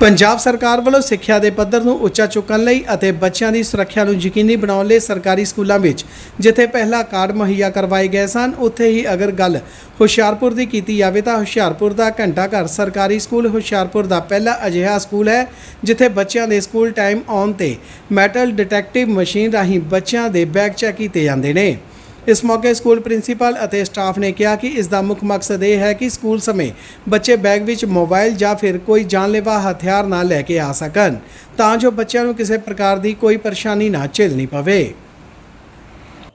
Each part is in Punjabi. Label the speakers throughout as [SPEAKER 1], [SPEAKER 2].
[SPEAKER 1] ਪੰਜਾਬ ਸਰਕਾਰ ਵੱਲੋਂ ਸਿੱਖਿਆ ਦੇ ਪੱਧਰ ਨੂੰ ਉੱਚਾ ਚੁੱਕਣ ਲਈ ਅਤੇ ਬੱਚਿਆਂ ਦੀ ਸੁਰੱਖਿਆ ਨੂੰ ਯਕੀਨੀ ਬਣਾਉਣ ਲਈ ਸਰਕਾਰੀ ਸਕੂਲਾਂ ਵਿੱਚ ਜਿੱਥੇ ਪਹਿਲਾਂ ਕਾਰਡ ਮੁਹੱਈਆ ਕਰਵਾਏ ਗਏ ਸਨ, ਉੱਥੇ ਹੀ ਅਗਰ ਗੱਲ ਹੁਸ਼ਿਆਰਪੁਰ ਦੀ ਕੀਤੀ ਜਾਵੇ ਤਾਂ ਹੁਸ਼ਿਆਰਪੁਰ ਦਾ ਘੰਟਾ ਘਰ ਸਰਕਾਰੀ ਸਕੂਲ ਹੁਸ਼ਿਆਰਪੁਰ ਦਾ ਪਹਿਲਾ ਅਜਿਹਾ ਸਕੂਲ ਹੈ, ਜਿੱਥੇ ਬੱਚਿਆਂ ਦੇ ਸਕੂਲ ਟਾਈਮ ਆਉਣ ਤੇ ਮੈਟਲ ਡਿਟੈਕਟਿਵ ਮਸ਼ੀਨ ਰਾਹੀਂ ਬੱਚਿਆਂ ਦੇ ਬੈਗ ਚੈੱਕ ਕੀਤੇ ਜਾਂਦੇ ਨੇ। ਇਸ ਮੌਕੇ ਸਕੂਲ ਪ੍ਰਿੰਸੀਪਲ ਅਤੇ ਸਟਾਫ ਨੇ ਕਿਹਾ ਕਿ ਇਸ ਦਾ ਮੁੱਖ ਮਕਸਦ ਇਹ ਹੈ ਕਿ ਸਕੂਲ ਸਮੇਂ ਬੱਚੇ ਬੈਗ ਵਿੱਚ ਮੋਬਾਈਲ ਜਾਂ ਫਿਰ ਕੋਈ ਜਾਨਲੇਵਾ ਹਥਿਆਰ ਨਾ ਲੈ ਕੇ ਆ ਸਕਣ, ਤਾਂ ਜੋ ਬੱਚਿਆਂ ਨੂੰ ਕਿਸੇ ਪ੍ਰਕਾਰ ਦੀ ਕੋਈ ਪਰੇਸ਼ਾਨੀ ਨਾ ਝੇਲਣੀ ਪਵੇ।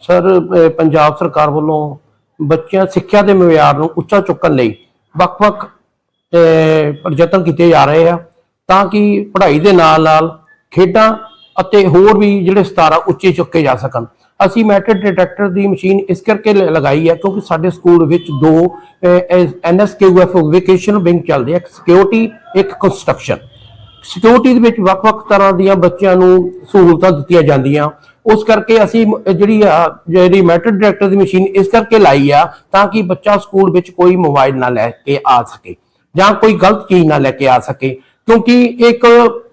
[SPEAKER 2] ਸਰ ਪੰਜਾਬ ਸਰਕਾਰ ਵੱਲੋਂ ਬੱਚਿਆਂ ਸਿੱਖਿਆ ਦੇ ਮਿਆਰ ਨੂੰ ਉੱਚਾ ਚੁੱਕਣ ਲਈ ਵੱਖ-ਵੱਖ ਪ੍ਰਯਤਨ ਕੀਤੇ ਜਾ ਰਹੇ ਆ, ਤਾਂ ਕਿ ਪੜ੍ਹਾਈ ਦੇ ਨਾਲ-ਨਾਲ ਖੇਡਾਂ ਅਤੇ ਹੋਰ ਵੀ ਜਿਹੜੇ ਸਤਾਰਾ ਉੱਚੇ ਚੁੱਕੇ ਜਾ ਸਕਣ। ਅਸੀਂ ਮੈਟਰ ਡਿਟੈਕਟਰ ਦੀ ਮਸ਼ੀਨ ਇਸ ਕਰਕੇ ਲ- ਲਗਾਈ ਹੈ ਕਿਉਂਕਿ ਸਾਡੇ ਸਕੂਲ ਵਿੱਚ ਦੋ ਐਨਐਸਕੇਯੂਐਫ ਵੋਕੇਸ਼ਨਲ ਵਿੰਗ ਚੱਲਦੇ ਆ। ਇੱਕ ਸਿਕਿਉਰਿਟੀ ਇੱਕ ਕੰਸਟਰਕਸ਼ਨ ਸਿਕਿਉਰਿਟੀ ਦੇ ਵਿੱਚ ਵੱਖ-ਵੱਖ ਤਰ੍ਹਾਂ ਦੀਆਂ ਬੱਚਿਆਂ ਨੂੰ ਸਹੂਲਤਾਂ ਦਿੱਤੀਆਂ ਜਾਂਦੀਆਂ। ਉਸ ਕਰਕੇ ਅਸੀਂ ਜਿਹੜੀ ਆ, ਜਿਹੜੀ ਮੈਟਰ ਡਾਇਰੈਕਟਰ ਦੀ ਮਸ਼ੀਨ ਇਸ ਕਰਕੇ ਲਾਈ ਆ ਤਾਂ ਕਿ ਬੱਚਾ ਸਕੂਲ ਵਿੱਚ ਕੋਈ ਮੋਬਾਈਲ ਨਾ ਲੈ ਕੇ ਆ ਸਕੇ ਜਾਂ ਕੋਈ ਗਲਤ ਚੀਜ਼ ਨਾ ਲੈ ਕੇ ਆ ਸਕੇ। ਕਿਉਂਕਿ ਇੱਕ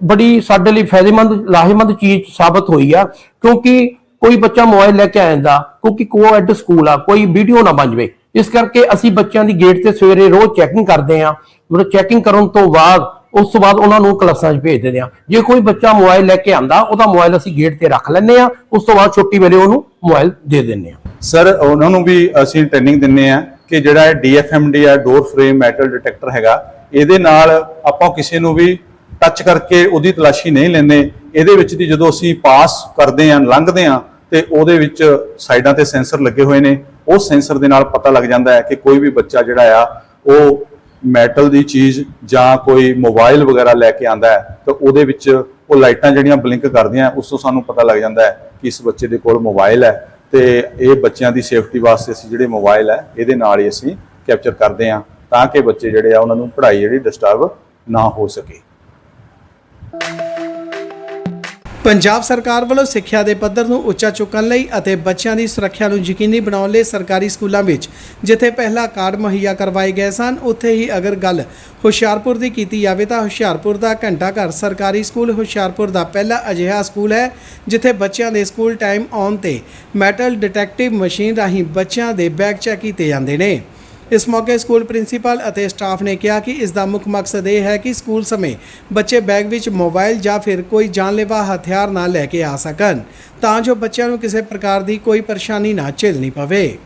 [SPEAKER 2] ਬੜੀ ਸਾਡੇ ਲਈ ਫਾਇਦੇਮੰਦ, ਲਾਹੇਮੰਦ ਚੀਜ਼ ਸਾਬਤ ਹੋਈ ਆ। ਕਿਉਂਕਿ ਕੋਈ ਬੱਚਾ ਮੋਬਾਈਲ ਲੈ ਕੇ ਆ ਜਾਂਦਾ, ਕਿਉਂਕਿ ਕੋਐਡ ਸਕੂਲ ਆ, ਕੋਈ ਵੀਡੀਓ ਨਾ ਬਣ ਜਵੇ। ਇਸ ਕਰਕੇ ਅਸੀਂ ਬੱਚਿਆਂ ਦੀ ਗੇਟ ਤੇ ਸਵੇਰੇ ਰੋਜ਼ ਚੈਕਿੰਗ ਕਰਦੇ ਆ ਜਦੋਂ ਚੈਕਿੰਗ ਕਰਨ ਤੋਂ ਬਾਅਦ, ਉਸ ਤੋਂ ਬਾਅਦ ਉਹਨਾਂ ਨੂੰ ਕਲਾਸਾਂ 'ਚ ਭੇਜ ਦਿੰਦੇ ਆ ਜੇ ਕੋਈ ਬੱਚਾ ਮੋਬਾਈਲ ਲੈ ਕੇ ਆਂਦਾ ਉਹਦਾ ਮੋਬਾਈਲ ਅਸੀਂ ਗੇਟ ਤੇ ਰੱਖ ਲੈਂਦੇ ਆ ਉਸ ਤੋਂ ਬਾਅਦ ਛੁੱਟੀ ਵੇਲੇ ਉਹਨੂੰ ਮੋਬਾਈਲ ਦੇ ਦਿੰਦੇ ਆ
[SPEAKER 3] ਸਰ ਉਹਨਾਂ ਨੂੰ ਵੀ ਅਸੀਂ ਟ੍ਰੇਨਿੰਗ ਦਿੰਨੇ ਆ ਕਿ ਜਿਹੜਾ ਇਹ DFMD ਆ ਡੋਰ ਫਰੇਮ ਮੈਟਲ ਡਿਟੈਕਟਰ ਹੈਗਾ, ਇਹਦੇ ਨਾਲ ਆਪਾਂ ਕਿਸੇ ਨੂੰ ਵੀ ਟੱਚ ਕਰਕੇ ਉਹਦੀ ਤਲਾਸ਼ੀ ਨਹੀਂ ਲੈਂਦੇ। ਇਹਦੇ ਵਿੱਚ ਦੀ ਜਦੋਂ ਅਸੀਂ ਪਾਸ ਕਰਦੇ ਆ ਲੰਘਦੇ ਆ ਤੇ ਉਹਦੇ ਵਿੱਚ ਸਾਈਡਾਂ ਤੇ ਸੈਂਸਰ ਲੱਗੇ ਹੋਏ ਨੇ, ਉਹ ਸੈਂਸਰ ਦੇ ਨਾਲ ਪਤਾ ਲੱਗ ਜਾਂਦਾ ਹੈ ਕਿ ਕੋਈ ਵੀ ਬੱਚਾ ਜਿਹੜਾ ਆ, ਉਹ ਮੈਟਲ ਦੀ ਚੀਜ਼ ਜਾਂ ਕੋਈ ਮੋਬਾਈਲ ਵਗੈਰਾ ਲੈ ਕੇ ਆਂਦਾ ਹੈ, ਤਾਂ ਉਹਦੇ ਵਿੱਚ ਉਹ ਲਾਈਟਾਂ ਜਿਹੜੀਆਂ ਬਲਿੰਕ ਕਰਦੀਆਂ ਉਸ ਤੋਂ ਸਾਨੂੰ ਪਤਾ ਲੱਗ ਜਾਂਦਾ ਹੈ ਕਿ ਇਸ ਬੱਚੇ ਦੇ ਕੋਲ ਮੋਬਾਈਲ ਹੈ ਤੇ ਇਹ ਬੱਚਿਆਂ ਦੀ ਸੇਫਟੀ ਵਾਸਤੇ ਅਸੀਂ ਜਿਹੜੇ ਮੋਬਾਈਲ ਹੈ, ਇਹਦੇ ਨਾਲ ਹੀ ਅਸੀਂ ਕੈਪਚਰ ਕਰਦੇ ਹਾਂ ਤਾਂ ਕਿ ਬੱਚੇ ਜਿਹੜੇ ਆ, ਉਹਨਾਂ ਨੂੰ ਪੜ੍ਹਾਈ ਜਿਹੜੀ ਡਿਸਟਰਬ ਨਾ ਹੋ ਸਕੇ।
[SPEAKER 1] ਪੰਜਾਬ ਸਰਕਾਰ ਵੱਲੋਂ ਸਿੱਖਿਆ ਦੇ ਪੱਧਰ ਨੂੰ ਉੱਚਾ ਚੁੱਕਣ ਲਈ ਅਤੇ ਬੱਚਿਆਂ ਦੀ ਸੁਰੱਖਿਆ ਨੂੰ ਯਕੀਨੀ ਬਣਾਉਣ ਲਈ ਸਰਕਾਰੀ ਸਕੂਲਾਂ ਵਿੱਚ ਜਿੱਥੇ ਪਹਿਲਾਂ ਕਾਰਡ ਮੁਹੱਈਆ ਕਰਵਾਏ ਗਏ ਸਨ, ਉੱਥੇ ਹੀ ਅਗਰ ਗੱਲ ਹੁਸ਼ਿਆਰਪੁਰ ਦੀ ਕੀਤੀ ਜਾਵੇ ਤਾਂ ਹੁਸ਼ਿਆਰਪੁਰ ਦਾ ਘੰਟਾ ਘਰ ਸਰਕਾਰੀ ਸਕੂਲ ਹੁਸ਼ਿਆਰਪੁਰ ਦਾ ਪਹਿਲਾ ਅਜਿਹਾ ਸਕੂਲ ਹੈ, ਜਿੱਥੇ ਬੱਚਿਆਂ ਦੇ ਸਕੂਲ ਟਾਈਮ ਆਉਣ ਤੇ ਮੈਟਲ ਡਿਟੈਕਟਿਵ ਮਸ਼ੀਨ ਰਾਹੀਂ ਬੱਚਿਆਂ ਦੇ ਬੈਗ ਚੈੱਕ ਕੀਤੇ ਜਾਂਦੇ ਨੇ। ਇਸ ਮੌਕੇ ਸਕੂਲ ਪ੍ਰਿੰਸੀਪਲ ਅਤੇ ਸਟਾਫ ਨੇ ਕਿਹਾ ਕਿ ਇਸ ਦਾ ਮੁੱਖ ਮਕਸਦ ਇਹ ਹੈ ਕਿ ਸਕੂਲ ਸਮੇਂ ਬੱਚੇ ਬੈਗ ਵਿੱਚ ਮੋਬਾਈਲ ਜਾਂ ਫਿਰ ਕੋਈ ਜਾਨਲੇਵਾ ਹਥਿਆਰ ਨਾ ਲੈ ਕੇ ਆ ਸਕਣ, ਤਾਂ ਜੋ ਬੱਚਿਆਂ ਨੂੰ ਕਿਸੇ ਪ੍ਰਕਾਰ ਦੀ ਕੋਈ ਪਰੇਸ਼ਾਨੀ ਨਾ ਝੇਲਣੀ ਪਵੇ।